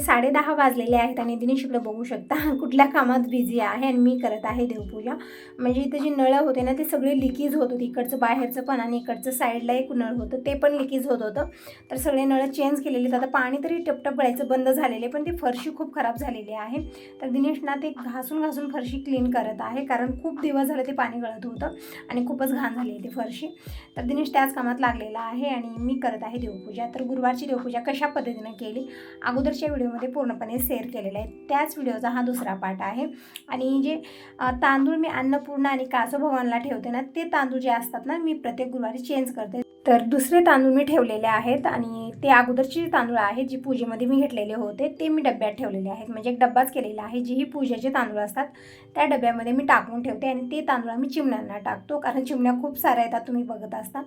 साडेदहा वाजलेले आहेत आणि दिनेश इकडे बघू शकता कुठल्या कामात बिझी आहे आणि मी करत आहे देवपूजा. म्हणजे इथं जी नळं होते ना ते सगळे लिकेज होत होते. इकडचं बाहेरचं पण आणि इकडचं साईडला एक नळ होतं. ते पण लिकेज होत होतं. तर सगळे नळं चेंज केलेले आहेत. आता पाणी तरी टपटप पडायचं बंद झालेले पण ती फरशी खूप खराब झालेली आहे. तर दिनेश ना ते घासून घासून फरशी क्लीन करत आहे कारण खूप दिवस झाले ते पाणी गळत होतं आणि खूपच घाण झाली आहे ती फरशी. तर दिनेश त्याच कामात लागलेला आहे आणि मी करत आहे देवपूजा. तर गुरुवारची देवपूजा कशा पद्धतीनं केली? अगोदरच्या व्हिडिओमध्ये पूर्णपणे शेअर केलेला आहे. त्याच व्हिडिओचा हा दुसरा पार्ट आहे. आणि जे तांदूळ मी अन्नपूर्णा आणि कासो भवानला ठेवते ना ते तांदूळ जे असतात ना मी प्रत्येक गुरुवारी चेंज करते. तर दुसरे तांदूळ मी ठेवलेले आहेत आणि ते अगोदरचे तांदूळ आहेत जी पूजेमध्ये मी घेतलेले होते ते मी डब्यात ठेवलेले आहेत. म्हणजे एक डब्बाच केलेला आहे जी ही पूजेचे तांदूळ असतात त्या डब्यामध्ये मी टाकून ठेवते आणि ते तांदूळ आम्ही चिमण्यांना टाकतो कारण चिमण्या खूप साऱ्या येतात तुम्ही बघत असता.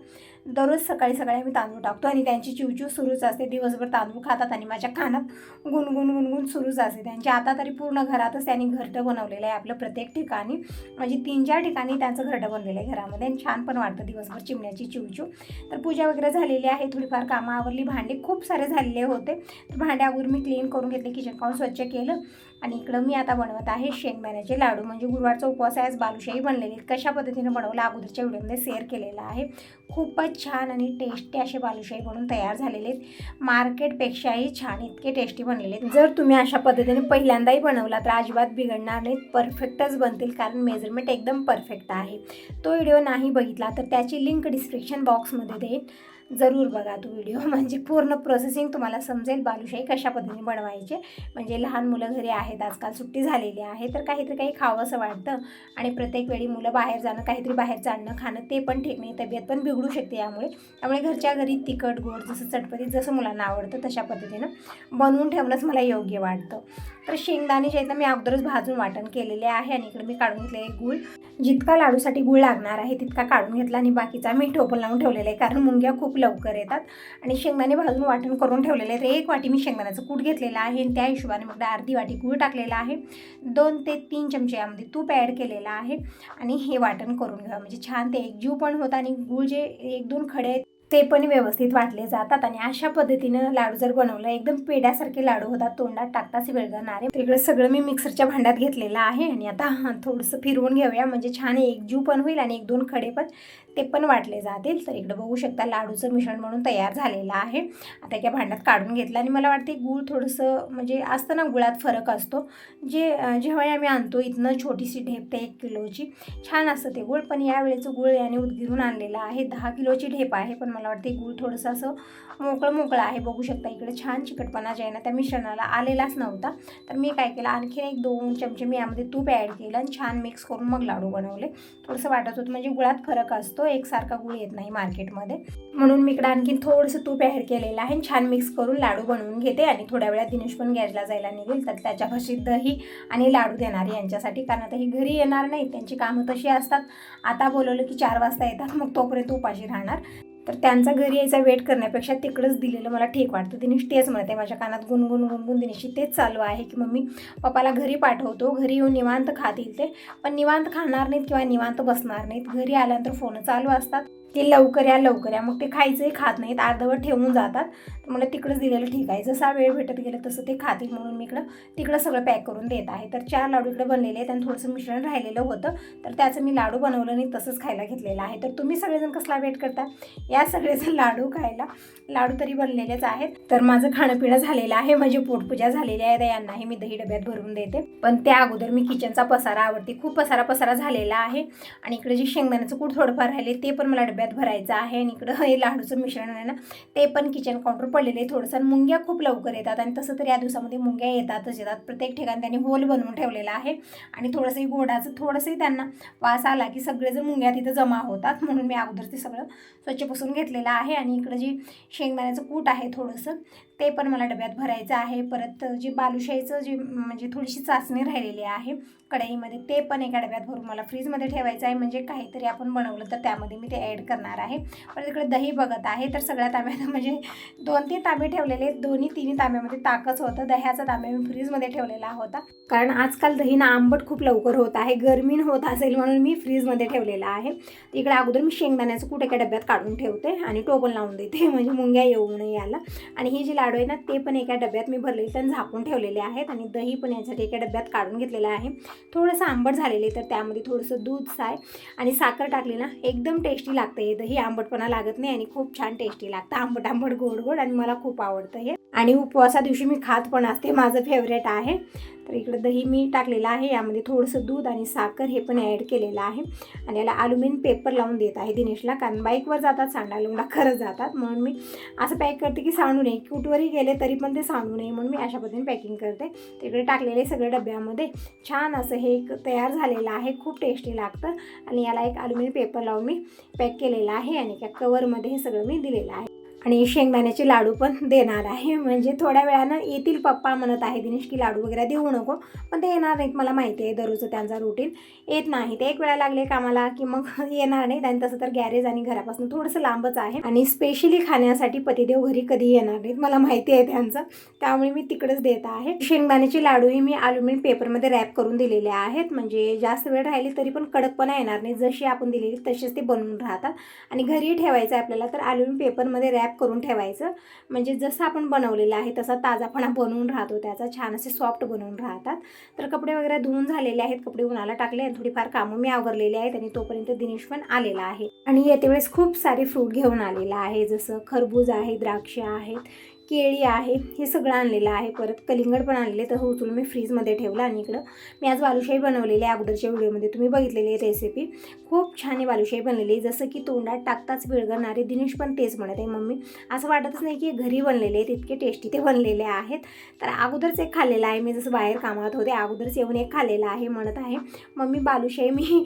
दररोज सकाळी सकाळी आम्ही तांदूळ टाकतो आणि त्यांची चिवचिव सुरूच असते. दिवसभर तांदूळ खातात आणि माझ्या खाण्यात गुणगुण गुणगुण सुरूच असते. त्यांची आता तरी पूर्ण घरातच त्यांनी घरटं बनवलेलं आहे आपलं प्रत्येक ठिकाणी. म्हणजे तीन चार ठिकाणी त्यांचं घरटं बनलेलं आहे घरामध्ये आणि छान पण वाटतं दिवसभर चिमण्याची चिवचिव. तर पूजा वगैरे झालेली आहे. थोडीफार कामं आवरली. भांडे खूप सारे झालेले होते. तर भांडे अगोदर मी क्लीन करून घेतले. किचन काउन स्वच्छ केलं. आणि इकडं मी आता बनवत आहे शेंगदाण्याचे लाडू. म्हणजे गुरुवारचा उपवास आहे. आज बालुशाही बनलेली. कशा पद्धतीने बनवलं? अगोदरच्या व्हिडिओमध्ये शेअर केलेला आहे. खूपच छान आणि टेस्टी असे बालुशाही बनून तयार झालेले आहेत. मार्केटपेक्षाही छान इतके टेस्टी बनलेले आहेत. जर तुम्ही अशा पद्धतीने पहिल्यांदाही बनवला तर अजिबात बिघडणार नाहीत. परफेक्टच बनतील कारण मेजरमेंट एकदम परफेक्ट आहे. तो व्हिडिओ नाही बघितला तर त्याची लिंक डिस्क्रिप्शन बॉक्समध्ये देईन. जरूर बघा तो व्हिडिओ म्हणजे पूर्ण प्रोसेसिंग तुम्हाला समजेल बालुशाही कशा पद्धतीने बनवायचे. म्हणजे लहान मुलं घरी आहेत आजकाल सुट्टी झालेली आहे तर काहीतरी काही खावं असं वाटतं. आणि प्रत्येक वेळी मुलं बाहेर जाणं काहीतरी बाहेरचं आणणं खाणं ते पण ठीक नाही म्हणजे तब्येत पण बिघडू शकते यामुळे. त्यामुळे घरच्या घरी तिखट गोड जसं चटपटीत जसं मुलांना आवडतं तशा पद्धतीनं बनवून ठेवणंच मला योग्य वाटतं. तर शेंगदाणे जे आहेत ना मी अगोदरच भाजून वाटण केलेले आहे आणि इकडे मी काढून घेतले गूळ. जितका लाडूसाठी गूळ लागणार आहे तितका काढून घेतला आणि बाकीचा मी टोपण लावून ठेवलेला आहे कारण मुंग्या खूप लवकर येतात. आणि शेंगदाणे भाजून वाटण करून ठेवलेले आहे तर एक वाटी मी शेंगदाण्याचं कूट घेतलेलं आहे आणि त्या हिशोबाने मग अर्धी वाटी गूळ टाकलेला आहे. दोन ते तीन चमचे यामध्ये तूप ॲड केलेलं आहे. आणि हे वाटण करून घ्यावं म्हणजे छान ते एकजीव पण होतं आणि गूळ जे एक दोन खडे आहेत ते पण व्यवस्थित वाटले जातात. आणि अशा पद्धतीनं लाडू जर बनवलं एकदम पेड्यासारखे लाडू होतात तोंडात टाकताच विळगणारे तर इकडे सगळं मी मिक्सरच्या भांड्यात घेतलेलं आहे. आणि आता थोडंसं फिरवून घेऊया. म्हणजे छान एकजीव पण होईल आणि एक दोन खडे पण ते पण वाटले जातील. तर इकडं बघू शकता लाडूचं मिश्रण म्हणून तयार झालेलं आहे. आता एका भांड्यात काढून घेतलं आणि मला वाटते गूळ थोडंसं म्हणजे असतं ना गुळात फरक असतो. जे जेव्हाही जेव्हा आम्ही आणतो इथनं छोटीशी ढेप ते एक किलोची. छान असतं ते गूळ पण यावेळेचं गूळ याने उदगिरून आणलेलं आहे. दहा किलोची ढेप आहे पण मला वाटते गूळ थोडंसं असं मोकळं मोकळं आहे. बघू शकता इकडे छान चिकटपणा जे आहे ना त्या मिश्रणाला आलेलाच नव्हता. तर मी काय केलं आणखीन एक दोन चमचे मी यामध्ये तूप ॲड केलं आणि छान मिक्स करून मग लाडू बनवले. थोडंसं वाटत होतं म्हणजे गुळात फरक असतो. एकसारखा गुळ येत नाही मार्केटमध्ये. म्हणून मी इकडे आणखी थोडंसं तूप ॲड केलेलं आहे आणि छान मिक्स करून लाडू बनवून घेते आणि थोड्या वेळात दिनेश पण गॅसला जायला निघेल तर त्याच्यापाशी दही आणि लाडू देणार आहे यांच्यासाठी. कारण आता ही घरी येणार नाही त्यांची कामं तशी असतात. आता बोलवलं की चार वाजता येतात मग तोपर्यंत उपाशी राहणार. तर त्यांचा घरी यायचा वेट करण्यापेक्षा तिकडंच दिलेलं मला ठीक वाटतं. दिनेश तेच म्हणते माझ्या कानात गुणगुण गुणगुण. दिनेशी तेच चालू आहे की मम्मी पप्पाला घरी पाठवतो. घरी येऊन निवांत खातील ते. पण निवांत खाणार नाहीत किंवा निवांत बसणार नाहीत. घरी आल्यानंतर फोन चालू असतात. की लवकर या लवकर या. मग ते खायचंही खात नाहीत अर्धवट ठेवून जातात. तर मला तिकडंच दिलेलं ठीक आहे. जसा वेळ भेटत गेलं तसं ते खातील म्हणून मी इकडं तिकडं सगळं पॅक करून देत आहे. तर चार लाडू इकडे बनलेले आहेत आणि थोडंसं मिश्रण राहिलेलं होतं. तर त्याचं मी लाडू बनवलं नाही तसंच खायला घेतलेलं आहे. तर तुम्ही सगळेजण कसला वेट करता? या सगळेजण लाडू खायला. लाडू तरी बनलेलेच आहेत. तर माझं खाणं पिणं झालेलं आहे. माझी पोटपूजा झालेली आहे. यांनाही मी दही डब्यात भरून देते. पण त्या अगोदर मी किचनचा पसारा आवडते. खूप पसारा पसारा झालेला आहे. आणि इकडे जे शेंगदाण्याचं कूट थोडंफार राहिले ते पण मला डब्यात भरायचं आहे आणि इकडं हे लाडूचं मिश्रण आहे ना ते पण किचन काउंटर पडलेलं आहे थोडंसं. आणि मुंग्या खूप लवकर येतात आणि तसं तर या दिवसामध्ये मुंग्या येतातच येतात. प्रत्येक ठिकाणी त्यांनी होल बनवून ठेवलेला आहे. आणि थोडंसंही गोडाचं थोडंसंही त्यांना वास आला की सगळेजण मुंग्या तिथं जमा होतात. म्हणून मी अगोदर ते सगळं स्वच्छ पुसून घेतलेलं आहे. आणि इकडं जी शेंगदाण्याचं कूट आहे थोडंसं ते पण मला डब्यात भरायचं आहे. परत जे बालुशाहीचं जे म्हणजे थोडीशी चाचणी राहिलेली आहे कढईमध्ये ते पण एका डब्यात भरून मला फ्रीजमध्ये ठेवायचं आहे. म्हणजे काहीतरी आपण बनवलं तर त्यामध्ये मी ते ॲड करणार आहे. परत इकडे दही बघत आहे. तर सगळ्या तांब्यात म्हणजे दोन तीन तांबे ठेवलेले दोन्ही तिन्ही तांब्यामध्ये ताकच होतं. दह्याचा तांब्या मी फ्रीजमध्ये ठेवलेला होता. कारण आजकाल दही ना आंबट खूप लवकर होत आहे. गरमीन होत असेल म्हणून मी फ्रीजमध्ये ठेवलेला आहे. इकडे अगोदर मी शेंगदाण्याचं कुठे एका डब्यात काढून ठेवते आणि टोपण लावून देते. म्हणजे मुंग्या येऊ नये याला. आणि ही जी लाडू लाडू आहे ना ते पण एका डब्यात मी भरले तर झाकून ठेवलेले आहेत आणि दही पण यासाठी एका डब्यात काढून घेतलेलं आहे. थोडंसं आंबट झालेले तर त्यामध्ये थोडंसं दूध साय आणि साखर टाकली ना एकदम टेस्टी लागतं हे. दही आंबटपणा लागत नाही आणि खूप छान टेस्टी लागतं. आंबट आंबट गोड गोड आणि मला खूप आवडतं हे. आणि उपवासा दिवशी मी खात पण असते माझं फेवरेट आहे. तर इकडं दही मी टाकलेलं आहे. यामध्ये थोडंसं दूध आणि साखर हे पण ॲड केलेलं आहे. आणि याला अल्युमिनियम पेपर लावून देत आहे दिनेशला कारण बाईकवर जातात सांडा लुंडा खरंच जातात. म्हणून मी असं पॅक करते की सांडू नये. कुठवरही गेले तरी पण ते सांडू नये म्हणून मी अशा पद्धतीने पॅकिंग करते. तिकडे टाकलेले सगळे डब्यामध्ये. छान असं हे एक तयार झालेलं आहे. खूप टेस्टी लागतं. आणि याला एक अल्युमिनियम पेपर लावून मी पॅक केलेलं आहे. आणि एका कवरमध्ये हे सगळं मी दिलेलं आहे. आणि शेंगदाण्याचे लाडू पण देणार आहे. म्हणजे थोड्या वेळानं येतील पप्पा म्हणत आहे दिनेश की लाडू वगैरे देऊ नको. पण ते येणार नाहीत मला माहिती आहे दररोजचं त्यांचा रुटीन येत नाही. ते एक वेळा लागले कामाला की मग येणार नाहीत आणि तसं तर गॅरेज आणि घरापासून थोडंसं लांबच आहे. आणि स्पेशली खाण्यासाठी पतिदेव घरी कधी येणार नाहीत मला माहिती आहे त्यांचं. त्यामुळे मी तिकडेच देत आहे. शेंगदाण्याचे लाडूही मी अल्युमिनियम पेपरमध्ये रॅप करून दिलेले आहेत. म्हणजे जास्त वेळ राहिली तरी पण कडकपणा येणार नाही. जशी आपण दिलेली तसेच ते बनवून राहतात. आणि घरी ठेवायचं आहे आपल्याला तर अल्युमिनियम पेपरमध्ये रॅप करून ठेवायचं. म्हणजे जसं आपण बनवलेलं आहे तसा ताजापणा बनवून राहतो त्याचा. छान असे सॉफ्ट बनवून राहतात. तर कपडे वगैरे धुवून झालेले आहेत कपडे उन्हाला टाकले आणि थोडीफार कामं मी आवरलेली आहेत आणि तोपर्यंत दिनेश पण आलेला आहे. आणि येते वेळेस खूप सारे फ्रूट घेऊन आलेला आहे जसं खरबूज आहे द्राक्ष आहेत केळी आहे हे सगळं आणलेलं आहे. परत कलिंगड पण आणलेले तर हो, उचलून मी फ्रीजमध्ये ठेवलं आणि इकडं मी आज बालुशाही बनवलेली आहे अगोदरच्या व्हिडिओमध्ये. तुम्ही बघितलेली आहे रेसिपी खूप छान आहे बालुशाही बनलेली. आहे जसं की तोंडात टाकताच विळगणारे दिनेश पण तेच म्हणत आहे मम्मी असं वाटतच नाही की घरी बनलेले आहेत. इतके टेस्टी ते बनलेले आहेत. तर अगोदरच एक खाल्लेलं आहे. मी जसं बाहेर कामात होते अगोदरच येऊन एक खाल्लेलं आहे म्हणत आहे. मम्मी बालुशाही मी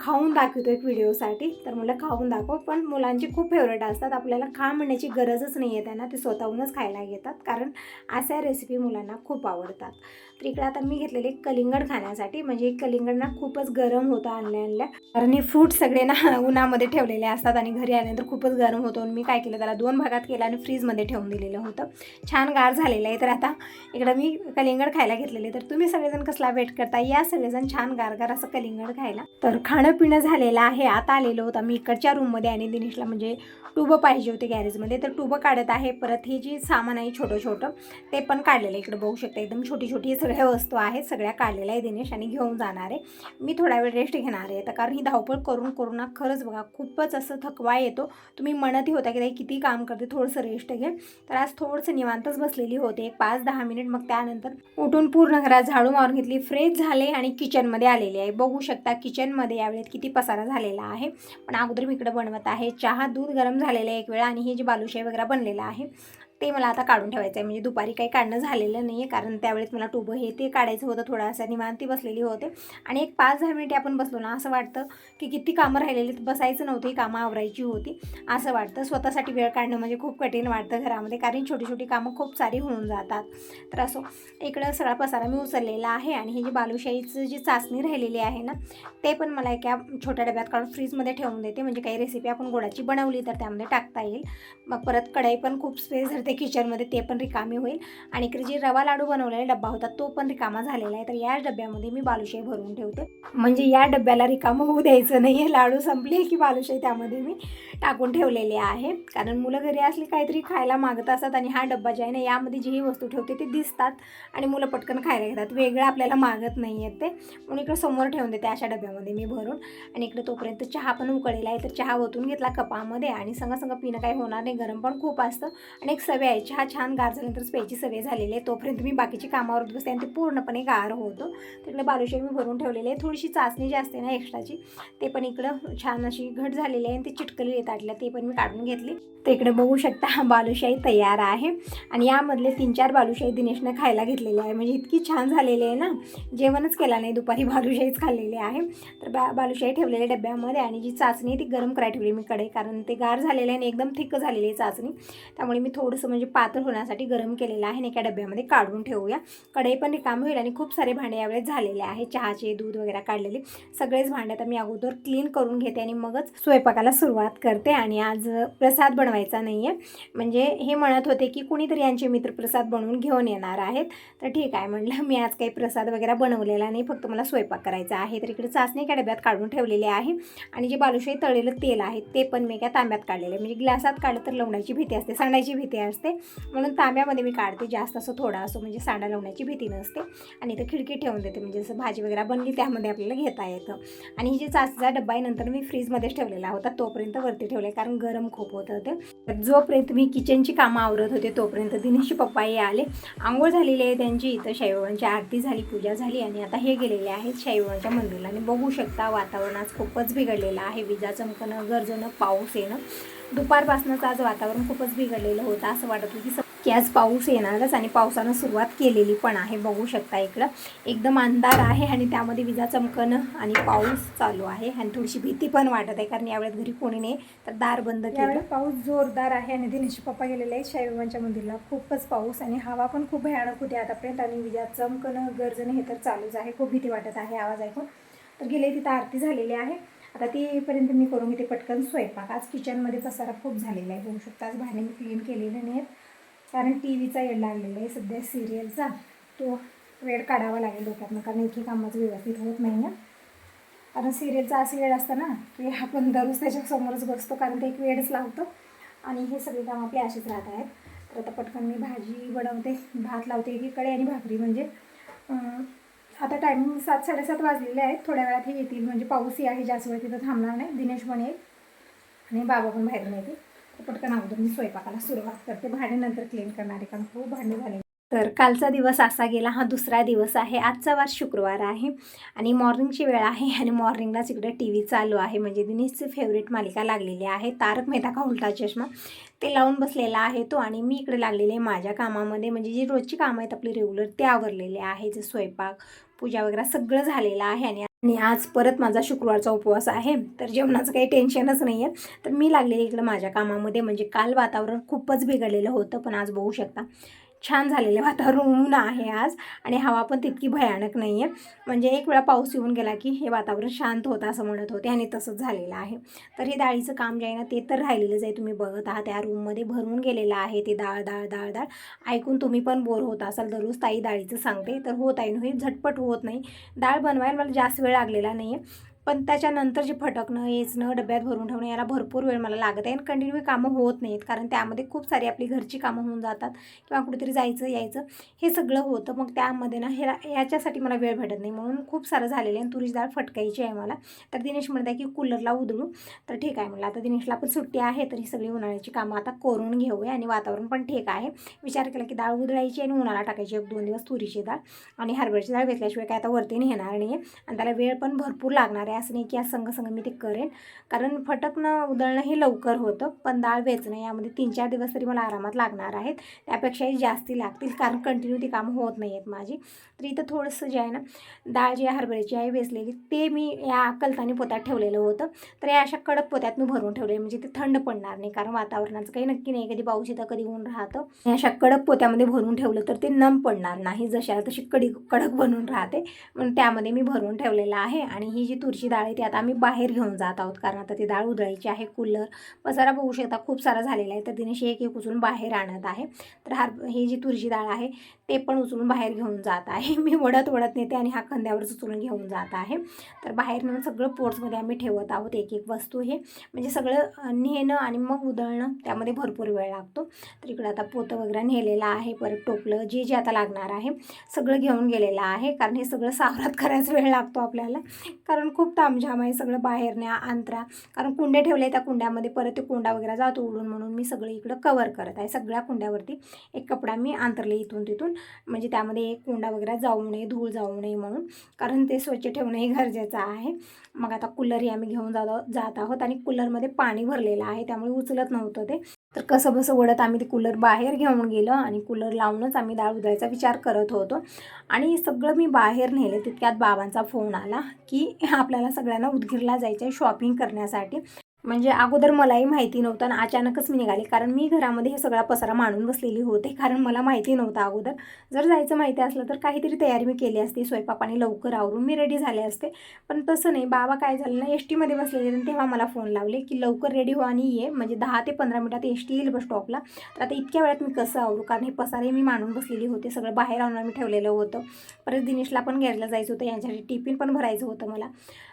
खाऊन दाखवतो एक व्हिडिओसाठी. तर मला खाऊन दाखव. पण मुलांचे खूप फेवरेट असतात. आपल्याला खा म्हणण्याची गरजच नाही आहे त्यांना. ते स्वतःहूनच खायला घेतात कारण अशा रेसिपी मुलांना खूप आवडतात. तर इकडं आता मी घेतलेले कलिंगड खाण्यासाठी. म्हणजे कलिंगड ना खूपच गरम होतं आणल्या आणल्या. कारण हे फ्रूट सगळे ना उन्हामध्ये ठेवलेले असतात आणि घरी आल्यानंतर खूपच गरम होतो. आणि मी काय केलं त्याला दोन भागात केलं आणि फ्रीजमध्ये ठेवून दिलेलं होतं. छान गार झालेलं आहे. तर आता इकडं मी कलिंगड खायला घेतलेले. तर तुम्ही सगळेजण कसला वेट करता? या सगळेजण छान गारगार असं कलिंगड खायला. तर खाणं पिणं झालेलं आहे. आता आलेलो होतं मी इकडच्या रूममध्ये आणि दिनेशला म्हणजे टुबं पाहिजे होते गॅरेजमध्ये तर टुबं काढत आहे. परत हे जी सामान आहे छोटं छोटं ते पण काढलेलं इकडं बघू शकता एकदम छोटी छोटी सगळ्या वस्तू आहेत सगळ्या काढलेल्या आहे दिनेश आणि घेऊन जाणार आहे. मी थोडा वेळ रेस्ट घेणार आहे. तर कारण ही धावपळ करून करून ना खरंच बघा खूपच असं थकवा येतो. तुम्ही म्हणतही होता की ताई किती काम करते थोडंसं रेस्ट घे तर आज थोडंसं निवांतच बसलेली होते. एक पाच दहा मिनिट मग त्यानंतर उठून पूर्ण घरात झाडू मारून घेतली. फ्रेश झाले आणि किचनमध्ये आलेली आहे. बघू शकता किचनमध्ये यावेळेत किती पसारा झालेला आहे. पण अगोदर मी इकडं बनवत आहे. चहा दूध गरम झालेलं आहे एक वेळा आणि हे जे बालुशाही वगैरे बनलेलं आहे. ते मला आता काढून ठेवायचं आहे म्हणजे दुपारी काही काढणं झालेलं नाही आहे कारण त्यावेळेस मला टुबं हे ते काढायचं होतं थोडासा. निवांती बसलेली होते. आणि एक पाच दहा मिनिटे आपण बसलो ना असं वाटतं की किती कामं राहिलेली बसायचं नव्हती ही कामं आवरायची होती. असं वाटतं. स्वतःसाठी वेळ काढणं म्हणजे खूप कठीण वाटतं घरामध्ये कारण छोटी छोटी कामं खूप सारी होऊन जातात. तर असो इकडं सगळा पसारा मी उचललेला आहे. आणि हे जी बालुशाहीचं जी चाचणी राहिलेली आहे ना ते पण मला एका छोट्या डब्यात काढून फ्रीजमध्ये ठेवून देते. म्हणजे काही रेसिपी आपण गोडाची बनवली तर त्यामध्ये टाकता येईल. मग परत कढई पण खूप स्पेस धरते. ते किचनमध्ये ते पण रिकामी होईल. आणि इकडे जे रवा लाडू बनवलेला डब्बा होता तो पण रिकामा झालेला आहे. तर या डब्यामध्ये मी बालुशाही भरून ठेवते. म्हणजे या डब्याला रिकामं होऊ द्यायचं नाही. आहे लाडू संपले की बालुशाही त्यामध्ये मी टाकून ठेवलेले आहे. कारण मुलं घरी असली काहीतरी खायला मागत असतात आणि हा डब्बा जे आहे ना यामध्ये जी ही वस्तू ठेवते ते दिसतात आणि मुलं पटकन खायला घेतात वेगळं आपल्याला मागत नाही आहेत ते. म्हणून इकडं समोर ठेवून देते अशा डब्यामध्ये मी भरून. आणि इकडे तोपर्यंत चहा पण उकळलेला आहे. तर चहा ओतून घेतला कपामध्ये आणि संग संग पिणं काही होणार नाही. गरम पण खूप असतं. आणि एक सवय आहे. चहा छान गार झाल्यानंतर प्यायची सवय झालेली आहे. तोपर्यंत मी बाकीची कामावर बसते आणि ते पूर्णपणे गार होतो. तिकडे बालुशाही मी भरून ठेवलेली आहे. थोडीशी चाचणी जी असते ना एक्स्ट्राची. ते पण इकडं छान अशी घट झालेली आहे आणि ती चिटकली आहे ताटल्या ते पण मी काढून घेतली. तर इकडे बघू शकता बालुशाही तयार आहे. आणि यामधले तीन चार बालुशाही दिनेशनं खायला घेतलेले आहे. म्हणजे इतकी छान झालेली आहे ना. जेवणच केला नाही. दुपारी बालुशाहीच खाल्लेली आहे. तर बा बालुशाही ठेवलेल्या डब्यामध्ये आणि जी चाचणी आहे ती गरम करायला ठेवली मी कडे कारण ते गार झालेलं आहे आणि एकदम थिक्क झालेली आहे चाचणी त्यामुळे मी थोडंसं म्हणजे पातळ होण्यासाठी गरम केलेलं आहे आणि एका डब्यामध्ये काढून ठेवूया. कढई पण रिकामी होईल आणि खूप सारे भांडे यावेळेस झालेले आहे. चहाचे दूध वगैरे काढलेले. सगळेच भांडे आता मी अगोदर क्लीन करून घेते आणि मगच स्वयंपाकाला सुरुवात करते आणि आज प्रसाद बनवायचा नाही आहे म्हणजे हे म्हणत होते की कुणीतरी यांचे मित्र प्रसाद बनवून घेऊन येणार आहेत. तर ठीक आहे म्हटलं मी आज काही प्रसाद वगैरे बनवलेला नाही फक्त मला स्वयंपाक करायचा आहे. तर इकडे चाचणी एका डब्यात काढून ठेवलेली आहे आणि जे बालुशाही तळलेलं तेल आहे ते पण मी एका तांब्यात काढलेलं आहे. म्हणजे ग्लासात काढलं तर लवण्याची भीती असते सांडायची भीती असते. असते म्हणून तांब्यामध्ये मी काढते. जास्त असं थोडा असो म्हणजे सांडा लावण्याची भीती नसते. आणि इथं खिडकी ठेवून देते. म्हणजे जसं भाजी वगैरे बनली त्यामध्ये आपल्याला घेता येतं. आणि ही जी चाचचा डब्बा आहे नंतर मी फ्रीजमध्येच ठेवलेला होता तोपर्यंत वरती ठेवले कारण गरम खूप होत होतं. जोपर्यंत मी किचनची कामं आवरत होते तोपर्यंत दिनेशचे पप्पाही आले. आंघोळ झालेली आहे त्यांची. इथं शाईबाबांची आरती झाली पूजा झाली. आणि आता हे गेलेले आहेत शाईबाबांच्या मंदिरला. आणि बघू शकता वातावरण आज खूपच बिघडलेलं आहे. विजा चमकणं गरजणं पाऊस येणं. दुपारपासूनच आज वातावरण खूपच बिघडलेलं होतं असं वाटत होतं की की आज पाऊस येणारच आणि पावसानं सुरुवात केलेली पण आहे बघू शकता इकडं. एकदम अंधार आहे आणि त्यामध्ये विजा चमकणं आणि पाऊस चालू आहे आणि थोडीशी भीती पण वाटत आहे कारण यावेळेस घरी कोणी नाही तर दार बंद केलं. पाऊस जोरदार आहे आणि दिनेश पप्पा गेलेले आहेत शाईबाबांच्या मंदिरला. खूपच पाऊस आणि हवा पण खूप भयानक होती आतापर्यंत आणि विजा चमकणं गरजणं हे तर चालूच आहे खूप भीती वाटत आहे आवाज ऐकून. तर गेले तिथं आरती झालेली आहे. आता तीपर्यंत मी करून घेते पटकन स्वयंपाक. आज किचनमध्ये पसारा खूप झालेला आहे बघू शकता. आज भांडे मी क्लीन केलेले नाहीत कारण टी व्हीचा येड लागलेला आहे. सध्या सिरियलचा तो वेळ काढावा लागेल डोक्यातनं कारण एकही कामाचं व्यवस्थित होत नाही आहे कारण सिरियलचा असा वेळ असतं ना की आपण दररोज त्याच्यासमोरच बसतो कारण ते एक वेळच लावतो. आणि हे सगळे काम आपले असेच राहत आहेत. तर आता पटकन मी भाजी बनवते भात लावते एकीकडे आणि भाकरी म्हणजे आता टायमिंग सात साडेसात वाजलेले आहेत. थोड्या वेळात हे येतील. म्हणजे पाऊसही आहे जास्त वेळ तिथं थांबणार नाही. दिनेश पण येईल. आणि बाबा पण बाहेरून येते पटकन अगोदर मी स्वयंपाकाला सुरुवात करते. भांडे नंतर क्लीन करणारे कारण खूप भांडे झाले. तर कालचा दिवस असा गेला. हा दुसरा दिवस आहे. आजचा वार शुक्रवार आहे. आणि मॉर्निंगची वेळ आहे. आणि मॉर्निंगलाच इकडे टी व्ही चालू आहे. म्हणजे दिनेशची फेवरेट मालिका लागलेली आहे. तारक मेहता का उलटा चष्मा? ते लावून बसलेला आहे तो. आणि मी इकडे लागलेले आहे माझ्या कामामध्ये. म्हणजे जी रोजची कामं आहेत आपली रेग्युलर ते आवरलेले आहे. जे स्वयंपाक पूजा वगैरे सगळं झालेलं आहे आणि आणि आज परत माझा शुक्रवारचा उपवास आहे. तर जेवणाचं काही टेन्शनच नाही आहे तर मी लागलेली इकडं माझ्या कामामध्ये. म्हणजे काल वातावरण खूपच बिघडलेलं होतं पण आज बघू शकता. छान झालेलं वातावरण ऊन आहे आज आणि हवा पण तितकी भयानक नाही आहे म्हणजे एक वेळा पाऊस येऊन गेला की हे वातावरण शांत होतं असं म्हणत होते आणि तसंच झालेलं आहे. तर हे डाळीचं काम जे आहे ना ते तर राहिलेलंच आहे. तुम्ही बघत आहात त्या रूममध्ये भरून गेलेलं आहे ते डाळ डाळ डाळ डाळ. ऐकून तुम्ही पण बोर होत असाल. दररोज ताई डाळीचं सांगते. तर होत आहे हे झटपट होत नाही. डाळ बनवायला मला जास्त वेळ लागलेला नाही आहे पण त्याच्यानंतर जे फटकणं येचणं डब्यात भरून ठेवणं याला भरपूर वेळ मला लागत आहे आणि कंटिन्यू कामं होत नाहीत. कारण त्यामध्ये खूप सारी आपली घरची कामं होऊन जातात किंवा कुठेतरी जायचं यायचं हे सगळं होतं. मग त्यामध्ये ना हे याच्यासाठी मला वेळ भेटत नाही. म्हणून खूप सारं झालेलं आहे आणि तुरीची डाळ फटकायची आहे मला. तर दिनेश म्हणत आहे की कूलरला उधळू. तर ठीक आहे म्हणलं आता दिनेशला पण सुट्टी आहे तर ही सगळी उन्हाळ्याची कामं आता करून घेऊया आणि वातावरण पण ठीक आहे. विचार केला की डाळ उधळायची आणि उन्हाळा टाकायची एक दोन दिवस तुरीची डाळ आणि हरभऱ्याची डाळ घेतल्याशिवाय काय आता वरती नेणार नाही आहे आणि त्याला वेळ पण भरपूर लागणार आहे. असं नाही की आज संग संग मी ते करेन. कारण फटकणं उधळणं हे लवकर होतं. पण डाळ वेचणं यामध्ये तीन चार दिवस तरी मला आरामात लागणार आहेत. त्यापेक्षाही जास्ती लागतील कारण कंटिन्यू ती कामं होत नाही आहेत माझी. तर इथं थोडंसं जे आहे ना डाळ जी आहे हरभऱ्याची आहे वेचलेली ते मी या कलतानी पोत्यात ठेवलेलं होतं. तर या अशा कडक पोत्यात मी भरून ठेवले म्हणजे ते थंड पडणार नाही. कारण वातावरणाचं काही नक्की नाही. कधी पाऊस येतं कधी ऊन राहतं. या अशा कडक पोत्यामध्ये भरून ठेवलं तर ते नम पडणार नाही. जशाला तशी कडी कडक बनून राहते. म्हणून त्यामध्ये मी भरून ठेवलेलं आहे. आणि ही जी तुरची डाळ आहे ती आता आम्ही बाहेर घेऊन जात आहोत. कारण आता ती डाळ उधळायची आहे कूलर पसारा बघू शकता खूप सारा झालेला आहे. तर दिनेश एक एक उचलून बाहेर आणत आहे. तर हार ही जी तुरीची डाळ आहे ते पण उचलून बाहेर घेऊन जात आहे. मी वडत वडत नेते आणि हा खांद्यावरच उचलून घेऊन जात आहे. तर बाहेर नेऊन सगळं पोर्ट्समध्ये आम्ही ठेवत आहोत. एक एक वस्तू हे. म्हणजे सगळं नेणं आणि मग उधळणं त्यामध्ये भरपूर वेळ लागतो. तर इकडं आता पोतं वगैरे नेलेलं आहे. परत टोपलं जे जे आता लागणार आहे सगळं घेऊन गेलेलं आहे. कारण हे सगळं सावरात करायचा वेळ लागतो आपल्याला. कारण खूप तामझाम आहे सगळं बाहेर न्या अंतरा कारण कुंड्या ठेवल्या त्या कुंड्यामध्ये परत ते कुंडा वगैरे जातो उडून म्हणून मी सगळं इकडं कवर करत आहे. सगळ्या कुंड्यावरती एक कपडा मी अंतरले इथून तिथून. म्हणजे त्यामध्ये एक कुंडा वगैरे जाऊ नये धूळ जाऊ नये म्हणून. कारण ते स्वच्छ ठेवणंही गरजेचं आहे. मग आता कूलरही आम्ही घेऊन जात जात आहोत आणि कूलरमध्ये पाणी भरलेलं आहे. त्यामुळे उचलत नव्हतं ते. तर कसं बसं वडत आम्ही ते कूलर बाहेर घेऊन गेलं आणि कूलर लावूनच आम्ही डाळ उधळायचा विचार करत होतो. आणि सगळं मी बाहेर नेलं तितक्यात बाबांचा फोन आला की आपल्याला सगळ्यांना उदगीरला जायचं आहे शॉपिंग करण्यासाठी. म्हणजे अगोदर मलाही माहिती नव्हतं आणि अचानकच मी निघाले. कारण मी घरामध्ये हे सगळा पसारा मांडून बसलेली होते. कारण मला माहिती नव्हतं अगोदर. जर जायचं माहिती असलं तर काहीतरी तयारी मी केली असती. स्वयंपाकाने लवकर आवरून मी रेडी झाले असते. पण तसं नाही. बाबा काय झालं ना एस टीमध्ये बसलेले आणि तेव्हा मला फोन लावले की लवकर रेडी हो आणि ये. म्हणजे दहा ते पंधरा मिनटात एस टी येईल बस स्टॉपला तर आता इतक्या वेळात मी कसं आवरू? कारण हे पसारे मी मांडून बसलेली होते. सगळं बाहेर आणून मी ठेवलेलं होतं. परत दिनेशला पण घ्यायला जायचं होतं. यांच्यासाठी टिफिन पण भरायचं होतं मला.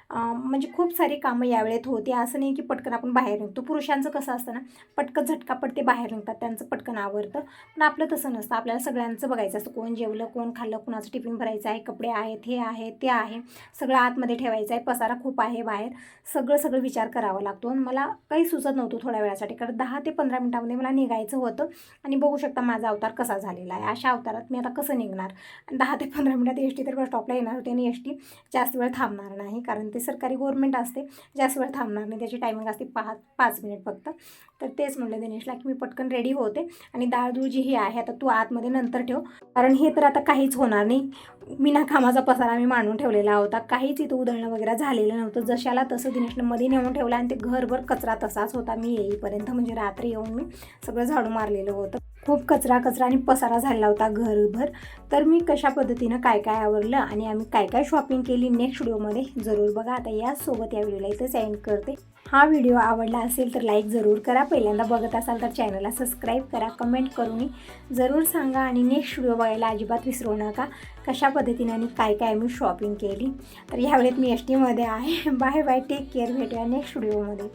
म्हणजे खूप सारी कामं यावेळेत होते. असं नाही की पटकन आपण बाहेर निघतो. पुरुषांचं कसं असतं ना पटकन झटका ते बाहेर निघतात त्यांचं पटकन आवडतं पण आपलं तसं नसतं. आपल्याला सगळ्यांचं बघायचं असतं. कोण जेवलं कोण खाल्लं कुणाचं टिफिन भरायचं आहे कपडे आहेत हे आहे ते आहे. सगळं आतमध्ये ठेवायचं आहे. पसारा खूप आहे बाहेर. सगळं सगळं विचार करावा लागतो. आणि मला काही सुचत नव्हतं थोड्या वेळासाठी. कारण दहा ते पंधरा मिनटामध्ये मला निघायचं होतं. आणि बघू शकता माझा अवतार कसा झालेला आहे. अशा अवतारात मी आता कसं निघणार? दहा ते पंधरा मिनटात एस टी तर बस स्टॉपला येणार होती आणि एस टी जास्त वेळ थांबणार नाही. कारण ते सरकारी गव्हर्मेंट असते जास्त वेळ थांबणार नाही. त्याची टायमिंग असते पाच पाच मिनिट फक्त. तर तेच म्हणलं दिनेशला की मी पटकन रेडी होते आणि डाळ दूळ जी ही आहे आता तू आतमध्ये नंतर ठेव. कारण हे तर आता काहीच होणार नाही. बिना कामाचा पसारा मी मांडून ठेवलेला होता. काहीच इथं उधळणं वगैरे झालेलं नव्हतं. जशाला तसं दिनेशनं मध्ये नेऊन ठेवलं आणि ते घरभर कचरा तसाच होता. मी येईपर्यंत म्हणजे रात्री येऊन मी सगळं झाडू मारलेलं होतं. खूप कचरा कचरा आणि पसारा झाला होता घरभर. तर मी कशा पद्धतीनं काय काय आवडलं आणि आम्ही काय काय शॉपिंग केली नेक्स्ट व्हिडिओमध्ये जरूर बघा. आता यासोबत या व्हिडिओला इथंच एंड करते. हा व्हिडिओ आवडला असेल तर लाईक जरूर करा. पहिल्यांदा बघत असाल तर चॅनलला सबस्क्राईब करा. कमेंट करून जरूर सांगा आणि नेक्स्ट व्हिडिओ बघायला अजिबात विसरू नका. कशा पद्धतीने आणि काय काय मी शॉपिंग केली. तर ह्यावेळेत मी एस टीमध्ये आहे. बाय बाय टेक केअर भेटूया नेक्स्ट व्हिडिओमध्ये